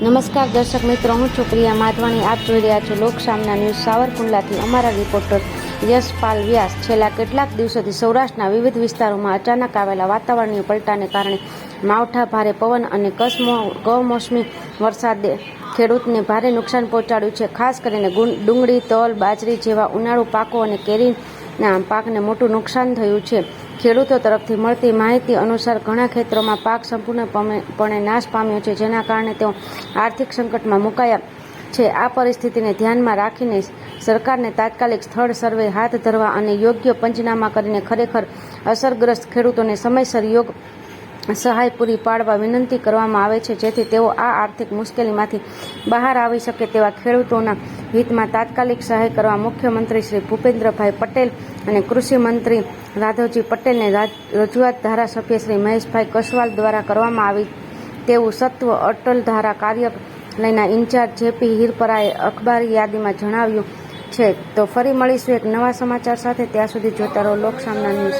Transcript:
નમસ્કાર દર્શક મિત્રો, હું છું પ્રિયા માધવાણી. આપ જોઈ રહ્યા છો લોકસામના ન્યૂઝ સાવરકુંડલાથી. અમારા રિપોર્ટર યશપાલ વ્યાસ. છેલ્લા કેટલાક દિવસોથી સૌરાષ્ટ્રના વિવિધ વિસ્તારોમાં અચાનક આવેલા વાતાવરણીય પલટાને કારણે માવઠા, ભારે પવન અને કસમો, કમોસમી વરસાદે ખેડૂતને ભારે નુકસાન પહોંચાડ્યું છે. ખાસ કરીને ડુંગળી, તલ, બાજરી જેવા ઉનાળુ પાકો અને કેરીના પાકને મોટું નુકસાન થયું છે. ખેડૂતો તરફથી મળતી માહિતી અનુસાર ઘણા ખેતરોમાં પાક સંપૂર્ણપણે નાશ પામ્યો છે, જેના કારણે તેઓ આર્થિક સંકટમાં મુકાયા છે. આ પરિસ્થિતિને ધ્યાનમાં રાખીને સરકારને તાત્કાલિક સ્થળ સર્વે હાથ ધરવા અને યોગ્ય પંચનામા કરીને ખરેખર અસરગ્રસ્ત ખેડૂતોને સમયસર યોગ સહાય પૂરી પાડવા વિનંતી કરવામાં આવે છે, જેથી તેઓ આ આર્થિક મુશ્કેલીમાંથી બહાર આવી શકે તેવા ખેડૂતોના હિતમાં તાત્કાલિક સહાય કરવા મુખ્યમંત્રી શ્રી ભૂપેન્દ્રભાઈ પટેલ અને કૃષિ મંત્રી રાઘવજી પટેલને રાજ- રજૂઆત ધારાસભ્ય શ્રી મહેશભાઈ કસવાલ દ્વારા કરવામાં આવી તેવું સત્વ અટલ ધારા કાર્યાલયના ઇન્ચાર્જ જેપી હિરપરાએ અખબારી યાદીમાં જણાવ્યું છે. તો ફરી મળીશું એક નવા સમાચાર સાથે, ત્યાં સુધી જોતા રહો લોકસામના ન્યૂઝ.